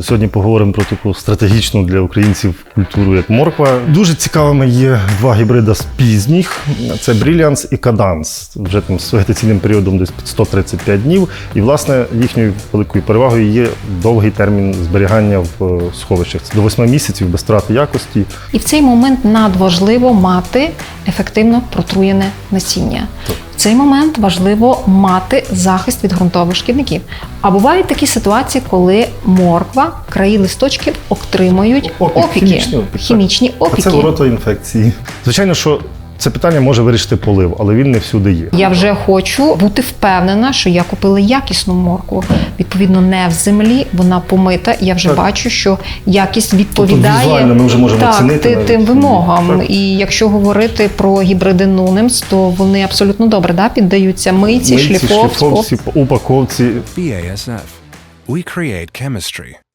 Сьогодні поговоримо про таку стратегічну для українців культуру, як морква. Дуже цікавими є два гібрида з пізніх: це Brilliance і Cadence. Вже там з вегетаційним періодом десь під 135 днів. І, власне, їхньою великою перевагою є довгий термін зберігання в е, сховищах. Це до 8 місяців без втрати якості. І в цей момент надважливо мати ефективно протруєне насіння. В цей момент важливо мати захист від ґрунтових шкідників. А бувають такі ситуації, коли морква, краї листочків отримують опіки, опіки, хімічні опіки. хімічні А опіки. це ворота інфекції. Звичайно, що це питання може вирішити полив, але він не всюди є. Я вже хочу бути впевнена, що я купила якісну моркву. Відповідно, не в землі, вона помита. Я вже Так. бачу, що якість відповідає візуально ми вже можемо так, оцінити ти- навіть. тим вимогам. Так. І якщо говорити про гібриди Нунемс, то вони абсолютно добре да, піддаються мийці, Митці, шліфовці. шліфовці, упаковці. BASF. We create chemistry.